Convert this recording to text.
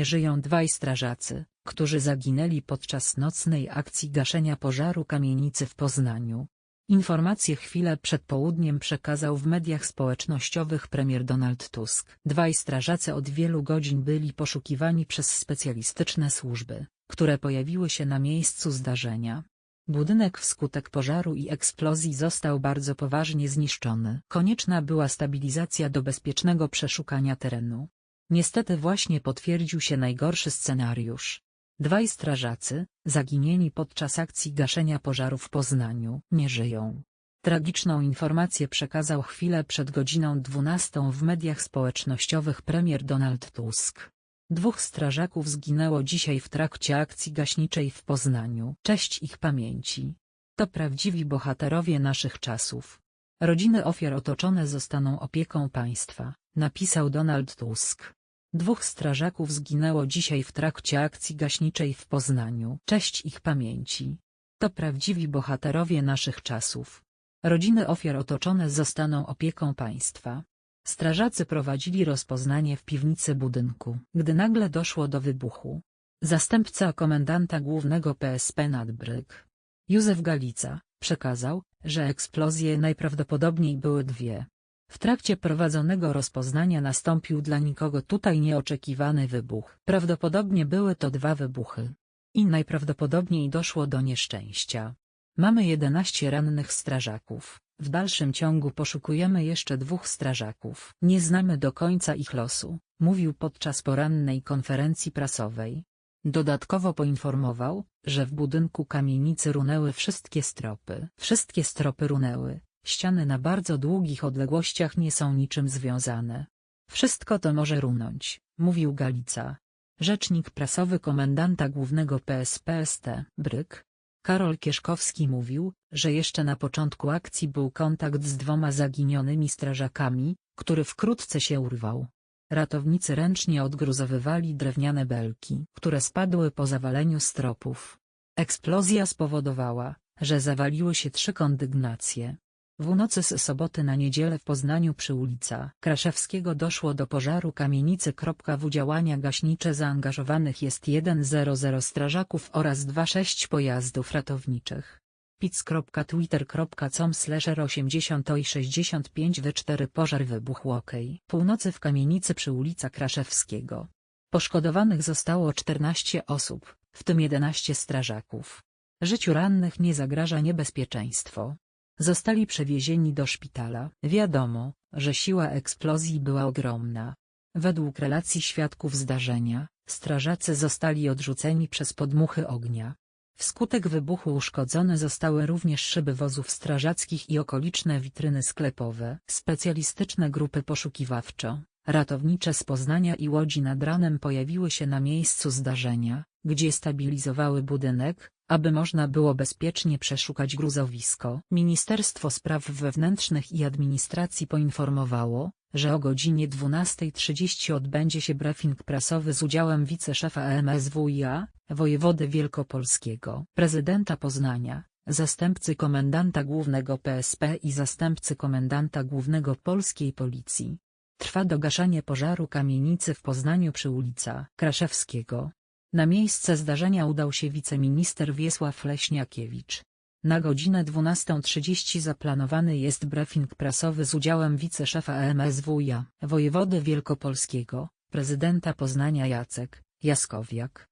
Żyją dwaj strażacy, którzy zaginęli podczas nocnej akcji gaszenia pożaru kamienicy w Poznaniu. Informację chwilę przed południem przekazał w mediach społecznościowych premier Donald Tusk. Dwaj strażacy od wielu godzin byli poszukiwani przez specjalistyczne służby, które pojawiły się na miejscu zdarzenia. Budynek wskutek pożaru i eksplozji został bardzo poważnie zniszczony. Konieczna była stabilizacja do bezpiecznego przeszukania terenu. Niestety właśnie potwierdził się najgorszy scenariusz. Dwaj strażacy, zaginieni podczas akcji gaszenia pożaru w Poznaniu, nie żyją. Tragiczną informację przekazał chwilę przed godziną 12 w mediach społecznościowych premier Donald Tusk. Dwóch strażaków zginęło dzisiaj w trakcie akcji gaśniczej w Poznaniu. Cześć ich pamięci. To prawdziwi bohaterowie naszych czasów. Rodziny ofiar otoczone zostaną opieką państwa, napisał Donald Tusk. Dwóch strażaków zginęło dzisiaj w trakcie akcji gaśniczej w Poznaniu. Cześć ich pamięci. To prawdziwi bohaterowie naszych czasów. Rodziny ofiar otoczone zostaną opieką państwa. Strażacy prowadzili rozpoznanie w piwnicy budynku, gdy nagle doszło do wybuchu. Zastępca komendanta głównego PSP Nadbryk, Józef Galica, przekazał, że eksplozje najprawdopodobniej były dwie. W trakcie prowadzonego rozpoznania nastąpił dla nikogo tutaj nieoczekiwany wybuch. Prawdopodobnie były to dwa wybuchy. I najprawdopodobniej doszło do nieszczęścia. Mamy 11 rannych strażaków. W dalszym ciągu poszukujemy jeszcze dwóch strażaków. Nie znamy do końca ich losu, mówił podczas porannej konferencji prasowej. Dodatkowo poinformował, że w budynku kamienicy runęły wszystkie stropy. Wszystkie stropy runęły, ściany na bardzo długich odległościach nie są niczym związane. Wszystko to może runąć, mówił Galica. Rzecznik prasowy komendanta głównego PSPST, Bryk, Karol Kieszkowski mówił, że jeszcze na początku akcji był kontakt z dwoma zaginionymi strażakami, który wkrótce się urwał. Ratownicy ręcznie odgruzowywali drewniane belki, które spadły po zawaleniu stropów. Eksplozja spowodowała, że zawaliły się trzy kondygnacje. W nocy z soboty na niedzielę w Poznaniu przy ulica Kraszewskiego doszło do pożaru kamienicy. W działania gaśnicze zaangażowanych jest 100 strażaków oraz 26 pojazdów ratowniczych. pic.twitter.com slash 80 i 65 w4 Pożar wybuchł OK. Północy w kamienicy przy ulica Kraszewskiego. Poszkodowanych zostało 14 osób, w tym 11 strażaków. Życiu rannych nie zagraża niebezpieczeństwo. Zostali przewiezieni do szpitala. Wiadomo, że siła eksplozji była ogromna. Według relacji świadków zdarzenia, strażacy zostali odrzuceni przez podmuchy ognia. Wskutek wybuchu uszkodzone zostały również szyby wozów strażackich i okoliczne witryny sklepowe. Specjalistyczne grupy poszukiwawczo, ratownicze z Poznania i Łodzi nad ranem pojawiły się na miejscu zdarzenia, gdzie stabilizowały budynek, aby można było bezpiecznie przeszukać gruzowisko. Ministerstwo Spraw Wewnętrznych i Administracji poinformowało, że o godzinie 12.30 odbędzie się briefing prasowy z udziałem wiceszefa MSWiA, wojewody wielkopolskiego, prezydenta Poznania, zastępcy komendanta głównego PSP i zastępcy komendanta głównego polskiej policji. Trwa dogaszanie pożaru kamienicy w Poznaniu przy ulica Kraszewskiego. Na miejsce zdarzenia udał się wiceminister Wiesław Leśniakiewicz. Na godzinę 12.30 zaplanowany jest briefing prasowy z udziałem wiceszefa MSWiA, wojewody wielkopolskiego, prezydenta Poznania Jacek Jaskowiak,